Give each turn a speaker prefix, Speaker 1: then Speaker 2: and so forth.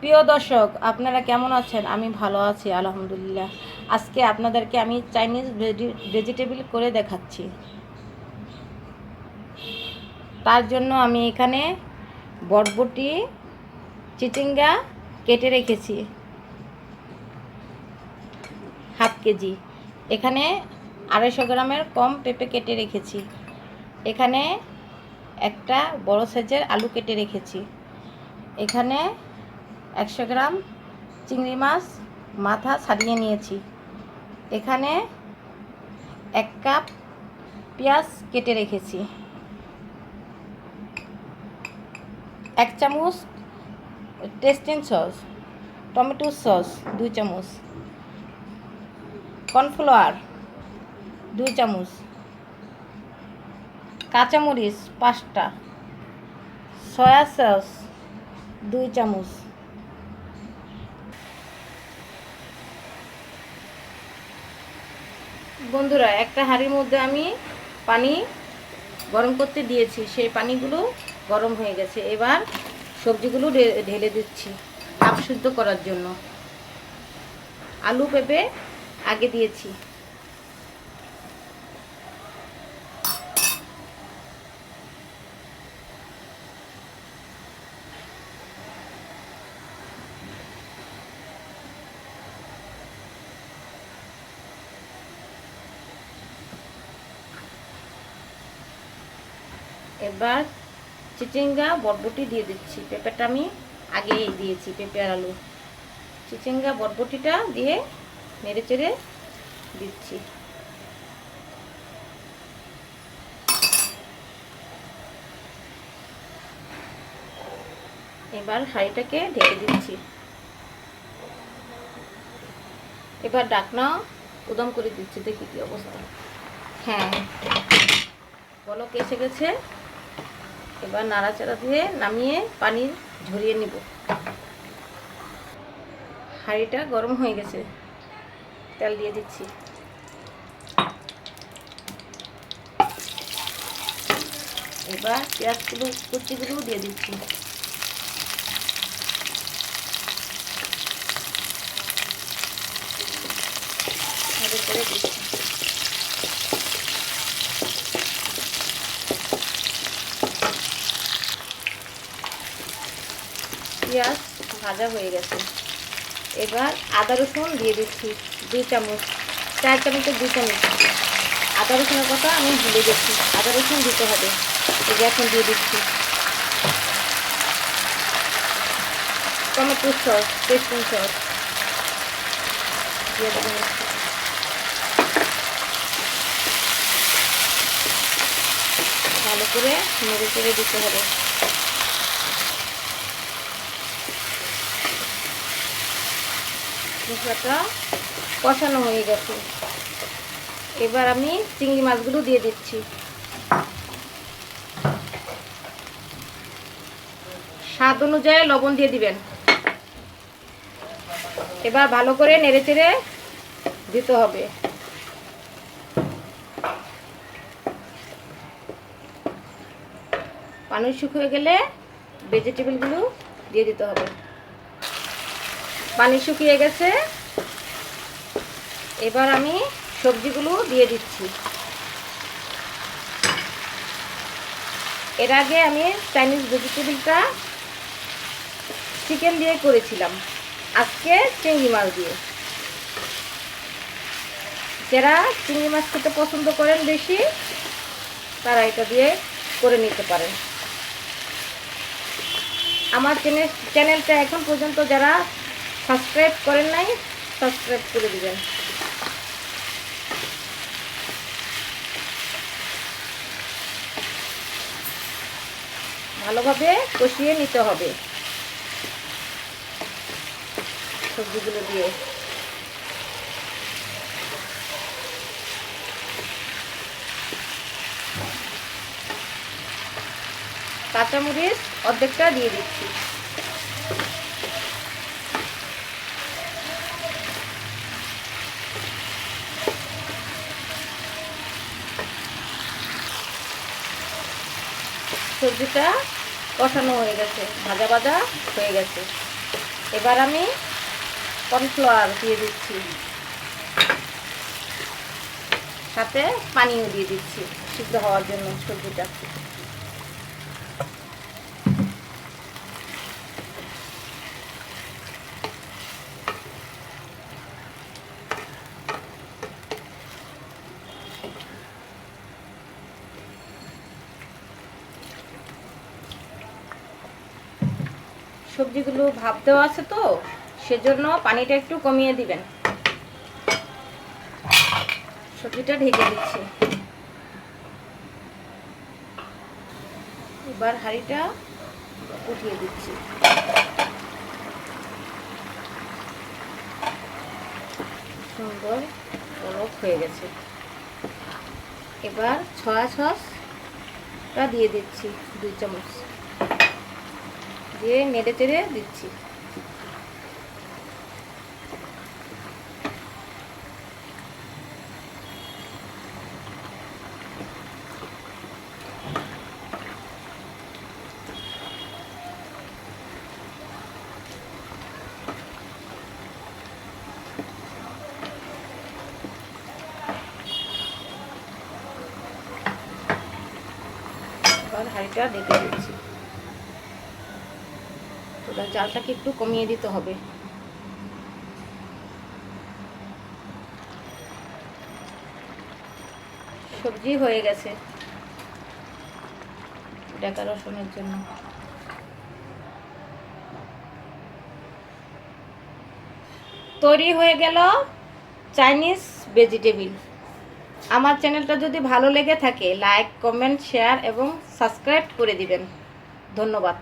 Speaker 1: প্রিয় দর্শক, আপনারা কেমন আছেন? আমি ভালো আছি, আলহামদুলিল্লাহ। আজকে আপনাদেরকে আমি চাইনিজ ভেজিটেবল করে দেখাচ্ছি। তার জন্য আমি এখানে বটবটি চিচিঙ্গা কেটে রেখেছি। হাফ কেজি। এখানে আড়াইশো গ্রামের কম পেঁপে কেটে রেখেছি। এখানে একটা বড় সাইজের আলু কেটে রেখেছি। এখানে একশো গ্রাম চিংড়ি মাছ মাথা ছাড়িয়ে নিয়েছি। এখানে এক কাপ পেঁয়াজ কেটে রেখেছি। এক চামচ টেস্টিং সস, টমেটো সস, দুই চামচ। কর্নফ্লাওয়ার, দুই চামচ। কাঁচামরিচ, পাঁচটা। সয়া সস, দুই চামচ। বন্ধুরা, একটা হাঁড়ির মধ্যে আমি পানি গরম করতে দিয়েছি। সেই পানিগুলো গরম হয়ে গেছে। এবার সবজিগুলো ঢেলে দিচ্ছি ভাপ শুদ্ধ করার জন্য। আলু পেঁপে আগে দিয়েছি। এবার চিচিঙ্গা, বটবটি দিয়ে দিচ্ছি। পেঁপেটা আমি আগেই দিয়েছি, পেঁপে আর আলু। চিচিঙ্গা, বটবটিটা দিয়ে নেড়ে চেড়ে দিচ্ছি। এবার হাঁড়িটাকে ঢেকে দিচ্ছি। এবার ডাকনা উদম করে দিচ্ছি, দেখি কি অবস্থা। হ্যাঁ বলক এসে গেছে। এবার নাড়াচাড়া দিয়ে নামিয়ে পানি ঝরিয়ে নিব। হাঁড়িটা গরম হয়ে গেছে। তেল দিয়ে দিচ্ছি। এবার পেঁয়াজগুলো, কুচিগুলো দিয়ে দিচ্ছি। চেড়ে দিচ্ছি। পেঁয়াজ ভাজা হয়ে গেছে। এবার আদা রসুন দিয়ে দিচ্ছি দুই চামচ, চার চামচের দুই চামচ। আদা রসুনের কথা আমি ভুলে গেছি, আদা রসুন দিতে হবে। এই এখন দিয়ে দিচ্ছি। Tomato sauce tasting sauce. ভালো করে নেড়ে চেড়ে দিতে হবে। মশলাটা কষানো হয়ে গেছে। এবার আমি চিংড়ি মাছগুলো দিয়ে দিচ্ছি। স্বাদ অনুযায়ী লবণ দিয়ে দিবেন। এবার ভালো করে নেড়ে চেড়ে দিতে হবে। পানি শুকিয়ে গেলে ভেজিটেবলগুলো দিয়ে দিতে হবে। পানি শুকিয়ে গেছে। এবার আমি সবজিগুলো দিয়ে দিচ্ছি। এর আগে আমি চাইনিজ ভেজিটেবলটা চিকেন দিয়ে করেছিলাম। আজকে চিংড়ি মাছ দিয়ে। যারা চিংড়ি মাছ খেতে পছন্দ করেন বেশি, তারা এটা দিয়ে করে নিতে পারেন। আমার চ্যানেল চ্যানেলটা এখন পর্যন্ত যারা সাবস্ক্রাইব করেন নাই, সাবস্ক্রাইব করে দিবেন। ভালোভাবে কষিয়ে নিতে হবে। সবজিগুলো দিয়ে। কাঁচামরিচ অর্ধেকটা দিয়ে দিচ্ছি। সবজিটা কষানো হয়ে গেছে, ভাজা ভাজা হয়ে গেছে। এবার আমি কর্নফ্লাওয়ার দিয়ে দিচ্ছি। সাথে পানিও দিয়ে দিচ্ছি, সিদ্ধ হওয়ার জন্য সবজিটা। সবজিগুলো ভাপ দেওয়া আছে তো, সেজন্য পানিটা একটু কমিয়ে দিবেন। সবজিটা ঢেকে দিচ্ছি। এবার হাঁড়িটা উঠিয়ে দিচ্ছি। সুন্দর বরফ হয়ে গেছে। এবার ছয়া সসটা দিয়ে দিচ্ছি, দুই চামচ। দিয়ে নেড়ে চেড়ে দিচ্ছি। হাঁড়িটা ডেকে দিচ্ছি। এবার জালটাকে একটু কমিয়ে দিতে হবে। সবজি হয়ে গেছে। ডেকোরেশনের জন্য। তৈরি হয়ে গেল চাইনিজ ভেজিটেবিল। আমার চ্যানেলটা যদি ভালো লেগে থাকে, লাইক, কমেন্ট, শেয়ার এবং সাবস্ক্রাইব করে দিবেন। ধন্যবাদ।